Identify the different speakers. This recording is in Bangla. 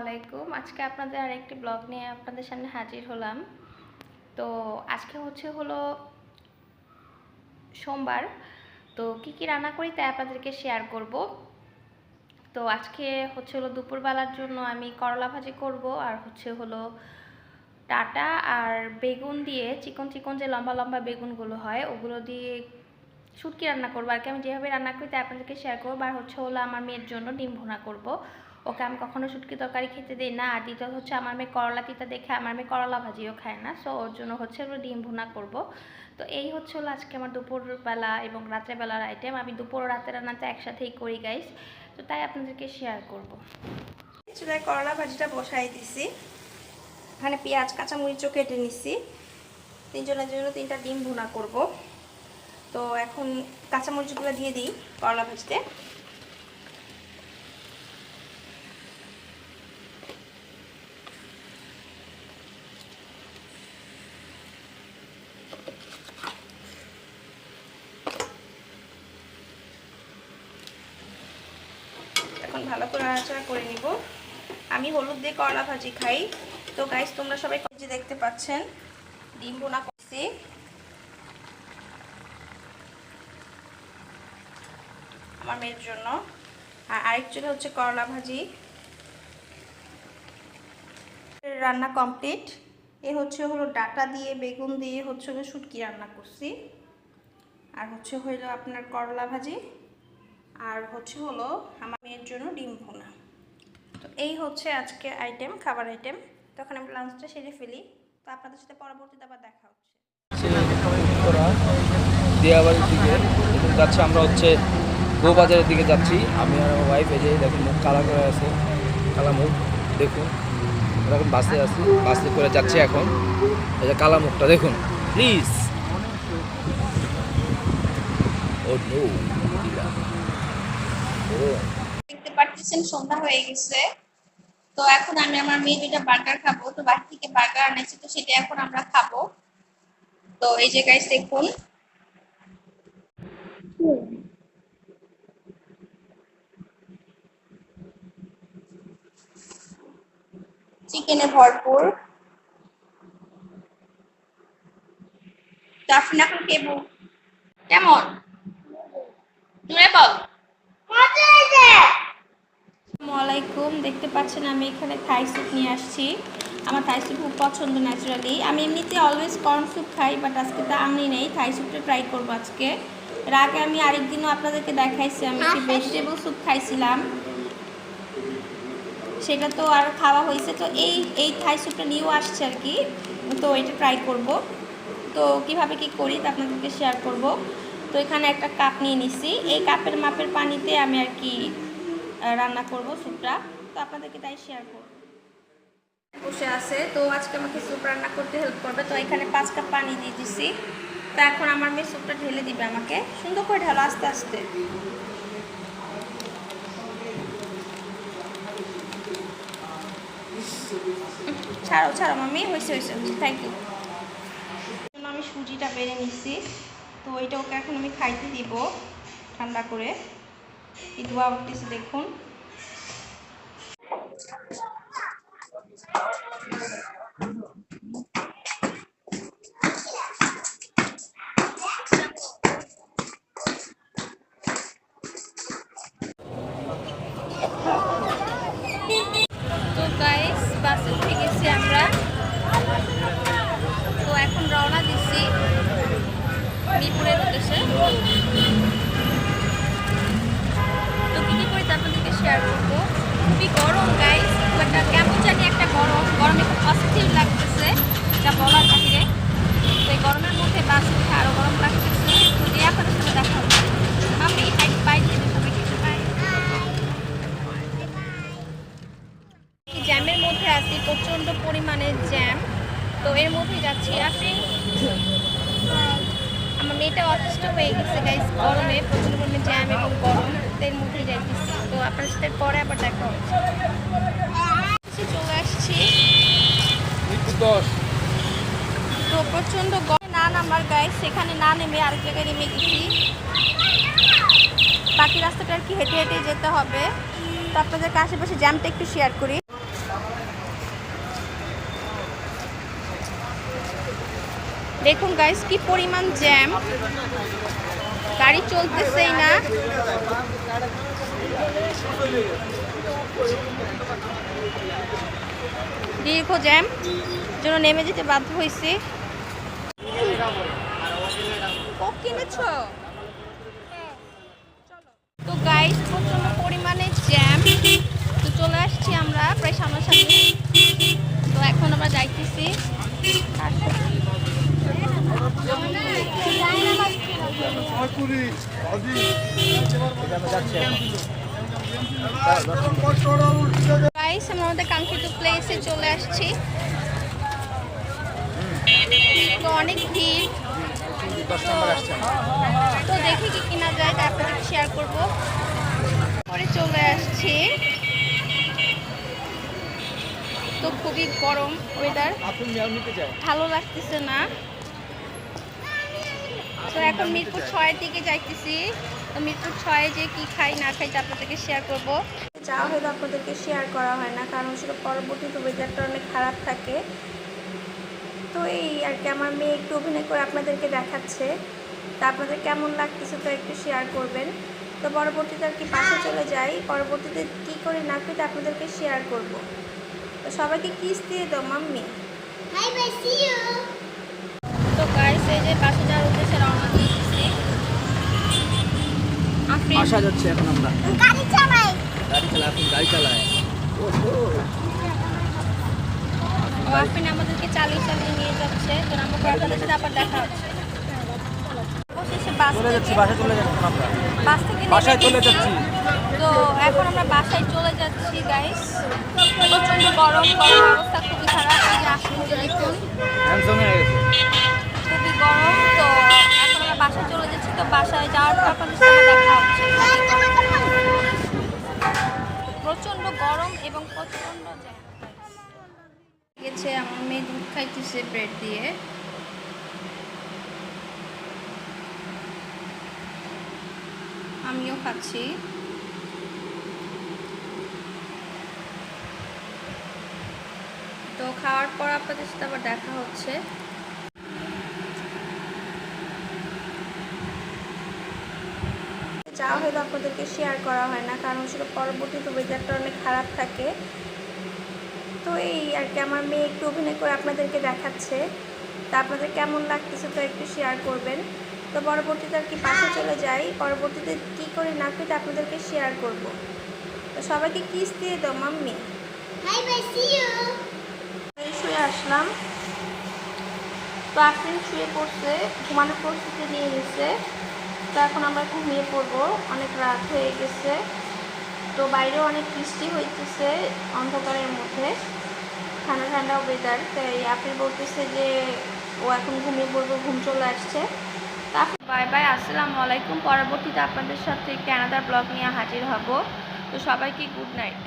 Speaker 1: আলাইকুম। আজকে আপনাদের আরেকটি ব্লগ নিয়ে আপনাদের সামনে হাজির হলাম। তো আজকে হচ্ছে হলো সোমবার। তো কি কি রান্না করি তাই আপনাদেরকে শেয়ার করব। তো আজকে হচ্ছে হলো দুপুরবেলার জন্য আমি করলা ভাজি করব আর হচ্ছে হলো টাটা আর বেগুন দিয়ে চিকন চিকন যে লম্বা লম্বা বেগুনগুলো হয়, ওগুলো দিয়ে শুটকি রান্না করব। আর কি আমি যেভাবে রান্না করি তাই আপনাদেরকে শেয়ার করব। আর হচ্ছে হলো আমার মেয়ের জন্য ডিম ভুনা করব। ওকে আমি কখনো শুটকি তরকারি খেতে দিই না। আর দ্বিতীয় হচ্ছে আমার মেয়ে করলা তিতা দেখে আমার মেয়ে করলা ভাজিও খায় না। সো ওর জন্য হচ্ছে হলো ডিম ভুনা করব। তো এই হচ্ছে হলো আজকে আমার দুপুরবেলা এবং রাত্রেবেলার আইটেম আমি দুপুর ও রাতের রান্নাটা একসাথেই করি গাইস তো তাই আপনাদেরকে শেয়ার করব।
Speaker 2: চুলায় করলা ভাজিটা বসাই দিছি। এখানে পেঁয়াজ, কাঁচামরিচও কেটে নিচ্ছি তিনজনের জন্য তিনটা ডিম ভুনা করব। তো এখন কাঁচামরিচগুলো দিয়ে দিই করলা ভাজিতে এখন ভালো করে নাড়াচাড়া করে নিব। আমি হলুদ দিয়ে করলা ভাজি খাই। তো গাইস তোমরা সবাই যে দেখতে পাচ্ছেন? ডিম বোনা করছি। আমার মেয়ের জন্য। আর আরেকজন হচ্ছে করলা ভাজি। রান্না কমপ্লিট এ হচ্ছে হলো ডাটা দিয়ে, বেগুন দিয়ে হচ্ছে শুটকি রান্না করছি। আর হচ্ছে হইল আপনার করলা ভাজি। আর হচ্ছে হলো আমার মেয়ের জন্য ডিম ভুনা। তো এই হচ্ছে আজকে আইটেম খাবার আইটেম তখন আমি লাঞ্চটা সেরে ফেলি। তো আপনাদের সাথে পরবর্তীতে আবার দেখা হচ্ছে।
Speaker 3: দিয়াবাড়ির দিকে যাচ্ছে আমরা হচ্ছে বউবাজারের দিকে যাচ্ছি। আমি আর আমার ওয়াইফ যে দেখুন, মুখ কালা করে আছে। কালা মুখ, দেখুন। এখন বাসে আছি, বাসে করে যাচ্ছি এখন। এই যে কালা মুখটা, দেখুন। প্লিজ ও নো
Speaker 2: দেখতে পাচ্ছেন সন্ধ্যা হয়ে গেছে। তো এখন আমি আমার মেয়ে দুইটা বার্গার খাব। তো বাড়ি থেকে বার্গার আনাইছি, তো সেটা এখন আমরা খাব। তো এই যে গাইস দেখুন। চিকেনে ভরপুর। তো এখন কেবো কেমন? জুড়ে বল আসসালামাইকুম দেখতে পাচ্ছেন আমি এখানে থাই স্যুপ নিয়ে আসছি। আমার থাই স্যুপ খুব পছন্দ ন্যাচারালি আমি এমনিতে অলওয়েজ কর্ন স্যুপ খাই বাট আজকে তা আনি নেই। থাই স্যুপটা ট্রাই করব আজকে। এর আগে আমি আরেকদিনও আপনাদেরকে দেখাইছি আমি একটি ভেজিটেবল স্যুপ খাইছিলাম। সেটা তো আর খাওয়া হয়েছে তো এই এই থাই স্যুপটা নিয়েও আসছে আর কি। তো এটা ট্রাই করব। তো কীভাবে কি করি তা আপনাদেরকে শেয়ার করব। তো এখানে একটা কাপ নিয়ে নিছি। এই কাপের মাপের পানিতে আমি আর কি রান্না করব স্যুপটা। তো আপনাদেরকে তাই শেয়ার করব। বসে আছে, তো আজকে আমাকে স্যুপ রান্না করতে হেল্প করবে। তো এখানে পাঁচ কাপ পানি দিয়ে দিছি। তো এখন আমার মেয়ে স্যুপটা ঢেলে দিবে আমাকে। সুন্দর করে ঢালো আস্তে আস্তে। ছাড়ো ছাড়ো মামি হয়েছে হয়েছে থ্যাংক ইউ আমি সুজিটা বেড়ে নিচ্ছি তো এটা ওকে এখন আমি খাইতে দিব, ঠান্ডা করে। এই ধোয়া উঠতেছে দেখুন। শেয়ার করব। খুবই গরম গাইস একটা কেমন জানি একটা গরম। গরমে খুব অস্থির লাগতেছে, যা বলার বাহিরে তো এই গরমের মধ্যে বাস উঠে আরও গরম লাগতেছে। তো দিয়ে আপনাদের সাথে দেখা আমি হাইট পাই সবাইকে পাই জ্যামের মধ্যে আছি, প্রচণ্ড পরিমাণে জ্যাম তো এর মধ্যে যাচ্ছি আপনি আমার মেয়েটা অসুস্থ হয়ে গেছে গাইস গরমে প্রচণ্ড পরিমাণে জ্যাম এবং গরম। এর মধ্যেই যাইতেছি। তো আপনার সাথে পরে আবার দেখা হচ্ছে চলে আসছি। তো প্রচণ্ড গরম না নামার গাইস সেখানে না নেমে আরেক জায়গায় নেমে গেছি। বাকি রাস্তাটা আর কি হেঁটে হেঁটে যেতে হবে। তো আপনাদেরকে আশেপাশে জ্যামটা একটু শেয়ার করি। দেখুন গাইস কি পরিমাণ জ্যাম গাড়ি চলতেছেই না। দীর্ঘ জ্যাম জন্য নেমে যেতে বাধ্য হয়েছি। কিনেছো? তো গাইস প্রচণ্ড পরিমাণে জ্যাম তো চলে আসছি আমরা, প্রায় সামনাসামনি। তো এখন আমরা যাইতেছি। গাইস আমরা আমাদের কাঙ্ক্ষিত প্লেসে চলে আসছি। তো অনেক ভিড়। তো দেখি কি কিনা যায় তা আপনাদের শেয়ার করব। পরে চলে আসছি। তো খুবই গরম ওয়েদার ভালো লাগতেছে না। তো এখন মিরপুর ছয়ের দিকে যাইতেছি। তো মিরপুর ছয়ে যে কি খাই না খাই তা আপনাদেরকে শেয়ার করব। যাওয়া হয়তো আপনাদেরকে শেয়ার করা হয় না কারণ সেটা পরবর্তীতে ওয়েদারটা অনেক খারাপ থাকে। তো এই আর কি আমার মেয়ে একটু অভিনয় করে আপনাদেরকে দেখাচ্ছে। তা আপনাদের কেমন লাগতেছে তো একটু শেয়ার করবেন। তো পরবর্তীতে আর কি পাশে চলে যাই। পরবর্তীতে কী করে না করি তা আপনাদেরকে শেয়ার করব। তো সবাইকে কিস দিয়ে দাও mummy.
Speaker 4: Hi, I see you.
Speaker 2: তো যে পাশে যাওয়ার উদ্দেশ্যে রওনা দিয়েছি।
Speaker 3: আসা যাচ্ছে এখন আমরা।
Speaker 4: গাড়ি চালাই।
Speaker 3: গাড়ি চালায় এখন গাড়ি চালায়
Speaker 2: ও আফরিন আমাদেরকে চালিয়ে চালিয়ে নিয়ে যাচ্ছে। তো আমরা আপনাদের সাথে আবার দেখা হচ্ছে। বাস থেকে বাস থেকে
Speaker 3: বাসায় চলে যাচ্ছি।
Speaker 2: তো এখন আমরা বাসায় চলে যাচ্ছি গাইস প্রচণ্ড গরম গরম অবস্থা খুবই খারাপ। আফরিনকে দেখুন
Speaker 3: হ্যান্ডসাম হয়ে গেছে
Speaker 2: খুবই গরম, তো এখন আমরা বাসায় চলে যাচ্ছি, তো বাসায় যাওয়ার পর আপনাদের সাথে দেখা হচ্ছে। প্রচণ্ড গরম এবং প্রচণ্ড গেছে, আমার মেয়ে দুধ খাইতেছে ব্রেড দিয়ে। আমিও খাচ্ছি। তো খাওয়ার পর আপনাদের সাথে আবার দেখা হচ্ছে। যাওয়া হয়তো আপনাদেরকে শেয়ার করা হয় না কারণ সেটা পরবর্তীতে ওয়েদারটা অনেক খারাপ থাকে। তো এই আর কি আমার মেয়ে একটু অভিনয় করে আপনাদেরকে দেখাচ্ছে। তা আপনাদের কেমন লাগতেছে তো একটু শেয়ার করবেন। তো পরবর্তীতে আর কি পাশে চলে যাই পরবর্তীতে কী করে না করি আপনাদেরকে শেয়ার করব। তো সবাইকে কিস দিয়ে দাও মাম্মি। শুয়ে আসলাম। তো আফরিন শুয়ে পড়ছে ঘুমানোর প্রস্তুতি নিয়ে গেছে তো এখন আমরা ঘুমিয়ে পড়ব অনেক রাত হয়ে গেছে। তো বাইরেও অনেক বৃষ্টি হইতেছে অন্ধকারের মধ্যে। ঠান্ডা ঠান্ডা ওয়েদার তাই আফরিন বলতেছে যে ও এখন ঘুমিয়ে পড়ব, ঘুম চলে আসছে। তা বাই বাই, আসসালামু আলাইকুম। পরবর্তীতে আপনাদের সাথে আনাদার ব্লগ নিয়ে হাজির হব। তো সবাইকে গুড নাইট